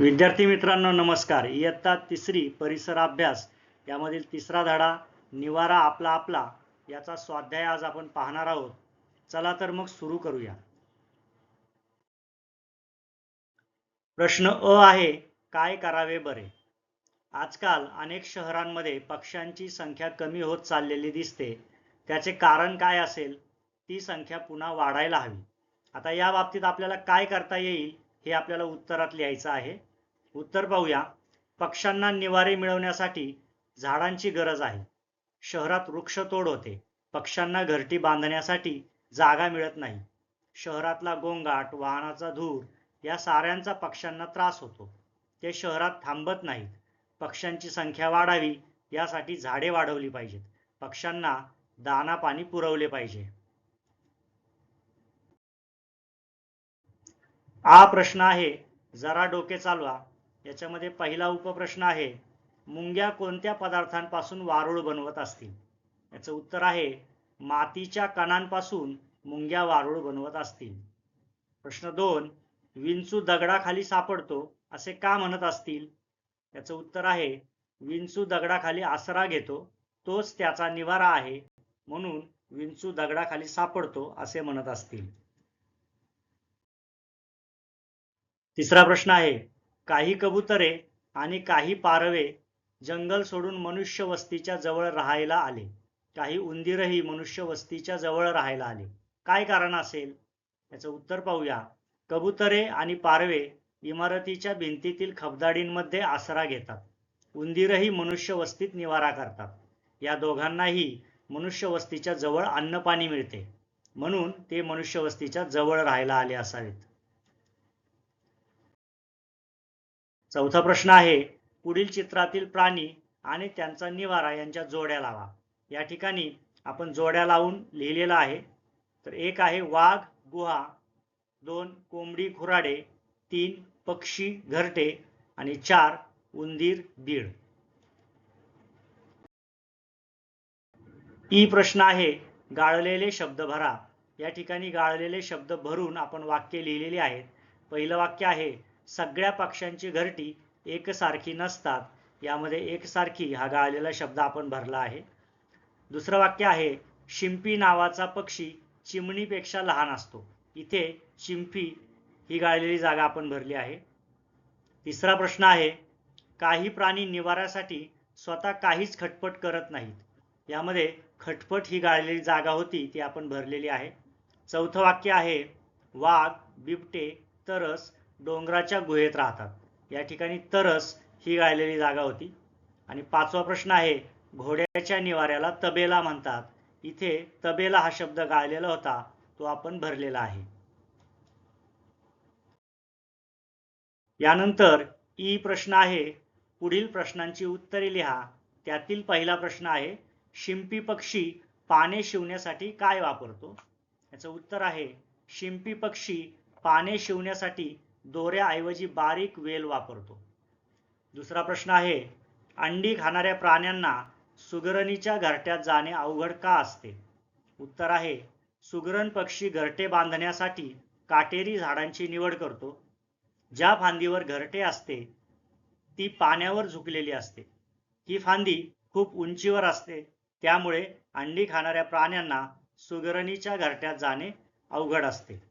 विद्यार्थी मित्रांनो नमस्कार. इयत्ता तिसरी परिसर अभ्यास यामधील तिसरा धडा निवारा आपला आपला याचा स्वाध्याय आज आपण पाहणार आहोत. चला तर मग सुरू करूया. प्रश्न अ आहे काय करावे बरे? आजकाल अनेक शहरांमध्ये पक्ष्यांची संख्या कमी होत चाललेली दिसते. त्याचे कारण काय असेल? ती संख्या पुन्हा वाढायला हवी. आता या बाबतीत आपल्याला काय करता येईल हे आपल्याला उत्तरात लिहायचं आहे. उत्तर पाहूया. पक्ष्यांना निवारे मिळवण्यासाठी झाडांची गरज आहे. शहरात वृक्षतोड होते. पक्ष्यांना घरटी बांधण्यासाठी जागा मिळत नाही. शहरातला गोंगाट वाहनाचा धूर या साऱ्यांचा पक्ष्यांना त्रास होतो. ते शहरात थांबत नाहीत. पक्ष्यांची संख्या वाढावी यासाठी झाडे वाढवली पाहिजेत. पक्ष्यांना दाना पाणी पुरवले पाहिजे. हा प्रश्न आहे. जरा डोके चालवा. याच्यामध्ये पहिला उपप्रश्न आहे मुंग्या कोणत्या पदार्थांपासून वारूळ बनवत असतील? याचं उत्तर आहे मातीच्या कणांपासून मुंग्या वारूळ बनवत असतील. प्रश्न दोन विंचू दगडाखाली सापडतो असे का म्हणत असतील? याचं उत्तर आहे विंचू दगडाखाली आसरा घेतो तोच त्याचा निवारा आहे म्हणून विंचू दगडाखाली सापडतो असे म्हणत असतील. तिसरा प्रश्न आहे काही कबुतरे आणि काही पारवे जंगल सोडून मनुष्य वस्तीच्या जवळ राहायला आले. काही उंदीरही मनुष्य वस्तीच्या जवळ राहायला आले. काय कारण असेल? याचं उत्तर पाहूया. कबुतरे आणि पारवे इमारतीच्या भिंतीतील खबदाडींमध्ये आसरा घेतात. उंदीरही मनुष्य वस्तीत निवारा करतात. या दोघांनाही मनुष्य वस्तीच्या जवळ अन्न पाणी मिळते. म्हणून ते मनुष्य वस्तीच्या जवळ राहायला आले असावेत. चौथा प्रश्न आहे पुढील चित्रातील प्राणी आणि त्यांचा निवारा यांच्या जोड्या लावा. या ठिकाणी आपण जोड्या लावून लिहिलेला आहे. तर एक आहे वाघ गुहा दोन कोंबडी खुराडे तीन पक्षी घरटे आणि चार उंदीर बीड. ई प्रश्न आहे गाळलेले शब्द भरा. या ठिकाणी गाळलेले शब्द भरून आपण वाक्य लिहिलेली आहेत. पहिलं वाक्य आहे सगळ्या पक्ष्यांची घरटी एकसारखी नसतात. यामध्ये एकसारखी हा गाळलेला शब्द आपण भरला आहे. दुसरं वाक्य आहे शिंपी नावाचा पक्षी चिमणीपेक्षा लहान असतो. इथे चिंपी ही गाळलेली जागा आपण भरली आहे. तिसरा प्रश्न आहे काही प्राणी निवाऱ्यासाठी स्वतः काहीच खटपट करत नाहीत. यामध्ये खटपट ही गाळलेली जागा होती ती आपण भरलेली आहे. चौथं वाक्य आहे वाघ बिबटे तरस डोंगराच्या गुहेत राहतात. या ठिकाणी तरस ही गाळलेली जागा होती. आणि पाचवा प्रश्न आहे घोड्याच्या निवाऱ्याला तबेला म्हणतात. इथे तबेला हा शब्द गाळलेला होता तो आपण भरलेला आहे. यानंतर ई प्रश्न आहे पुढील प्रश्नांची उत्तरे लिहा. त्यातील पहिला प्रश्न आहे शिंपी पक्षी पाने शिवण्यासाठी काय वापरतो? याचं उत्तर आहे शिंपी पक्षी पाने शिवण्यासाठी दोऱ्याऐवजी बारीक वेल वापरतो. दुसरा प्रश्न आहे अंडी खाणाऱ्या प्राण्यांना सुगरणीच्या घरट्यात जाणे अवघड का असते? उत्तर आहे सुगरण पक्षी घरटे बांधण्यासाठी काटेरी झाडांची निवड करतो. ज्या फांदीवर घरटे असते ती पाण्यावर झुकलेली असते. ही फांदी खूप उंचीवर असते त्यामुळे अंडी खाणाऱ्या प्राण्यांना सुगरणीच्या घरट्यात जाणे अवघड असते.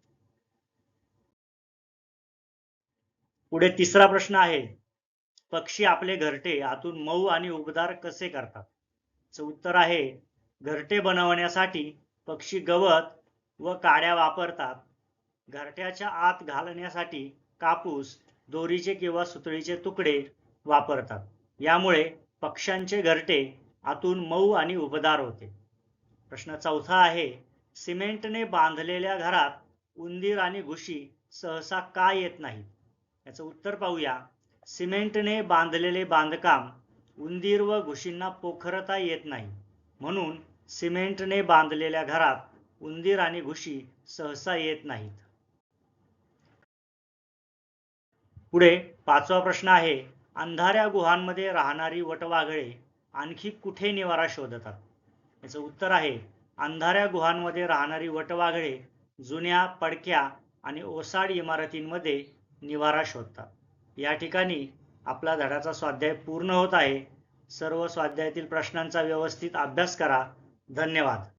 पुढे तिसरा प्रश्न आहे. पक्षी आपले घरटे आतून मऊ आणि उबदार कसे करतात? च उत्तर आहे घरटे बनवण्यासाठी पक्षी गवत व काड्या वापरतात. घरट्याच्या आत घालण्यासाठी कापूस दोरीचे किंवा सुतळीचे तुकडे वापरतात. यामुळे पक्ष्यांचे घरटे आतून मऊ आणि उबदार होते. प्रश्न चौथा आहे सिमेंटने बांधलेल्या घरात उंदीर आणि घुशी सहसा का येत नाहीत? याचं उत्तर पाहूया. सिमेंटने बांधलेले बांधकाम उंदीर व घुशींना पोखरता येत नाही. म्हणून सिमेंटने बांधलेल्या घरात उंदीर आणि घुशी सहसा येत नाहीत. पुढे पाचवा प्रश्न आहे. अंधाऱ्या गुहांमध्ये राहणारी वटवाघळे आणखी कुठे निवारा शोधतात? याचं उत्तर आहे. अंधाऱ्या गुहांमध्ये राहणारी वटवाघळे जुन्या पडक्या आणि ओसाड इमारतींमध्ये निवारा शोधतात. या ठिकाणी आपला धड्याचा स्वाध्याय पूर्ण होत आहे. सर्व स्वाध्यायातील प्रश्नांचा व्यवस्थित अभ्यास करा. धन्यवाद.